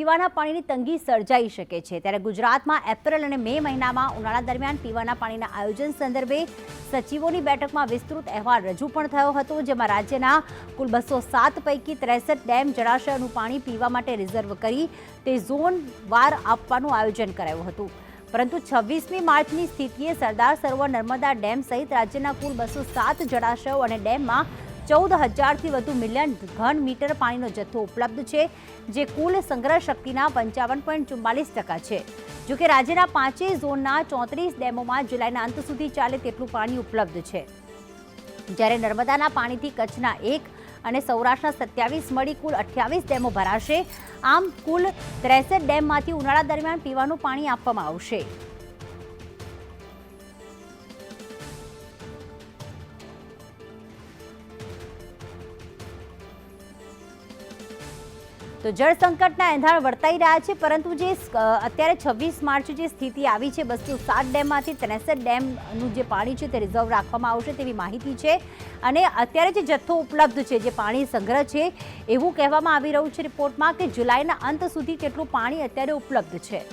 પીવાના પાણીની તંગી સર્જાઈ શકે છે. ત્યારે ગુજરાતમાં એપ્રિલ અને મે મહિનામાં ઉનાળા દરમિયાન પીવાના પાણીના આયોજન સંદર્ભે સચિવોની બેઠકમાં વિસ્તૃત અહેવાલ રજૂ પણ થયો હતો, જેમાં રાજ્યના કુલ બસો સાત પૈકી ત્રેસઠ ડેમ જળાશયનું પાણી પીવા માટે રિઝર્વ કરી તે ઝોન વાર આપવાનું આયોજન કરાયું હતું. પરંતુ છવ્વીસમી માર્ચની સ્થિતિએ સરદાર સરોવર નર્મદા ડેમ સહિત રાજ્યના કુલ બસો સાત જળાશયો અને ડેમમાં ચૌદ હજારથી વધુ મિલિયન ઘન મીટર પાણીનો જથ્થો ઉપલબ્ધ છે, જે કુલ સંગ્રહ શક્તિના પંચાવન પોઈન્ટ ચુમ્માલીસ ટકા છે. જોકે રાજ્યના પાંચેય ઝોનના ચોત્રીસ ડેમોમાં જુલાઈના અંત સુધી ચાલે તેટલું પાણી ઉપલબ્ધ છે. જ્યારે નર્મદાના પાણીથી કચ્છના એક અને સૌરાષ્ટ્રના સત્યાવીસ મળી કુલ અઠ્યાવીસ ડેમો ભરાશે, આમ કુલ ત્રેસઠ ડેમમાંથી ઉનાળા દરમિયાન પીવાનું પાણી આપવામાં આવશે. તો જળ સંકટના એંધાણ વર્તાઈ રહ્યા છે, પરંતુ જે અત્યારે છવ્વીસ માર્ચ જે સ્થિતિ આવી છે બસો સાત ડેમમાંથી ત્રેસઠ ડેમનું જે પાણી છે, તે રિઝર્વ રાખવામાં આવશે તેવી માહિતી છે. અને અત્યારે જે જથ્થો ઉપલબ્ધ છે, જે પાણી સંગ્રહ છે, એવું કહેવામાં આવી રહ્યું છે રિપોર્ટમાં કે જુલાઈના અંત સુધી કેટલું પાણી અત્યારે ઉપલબ્ધ છે.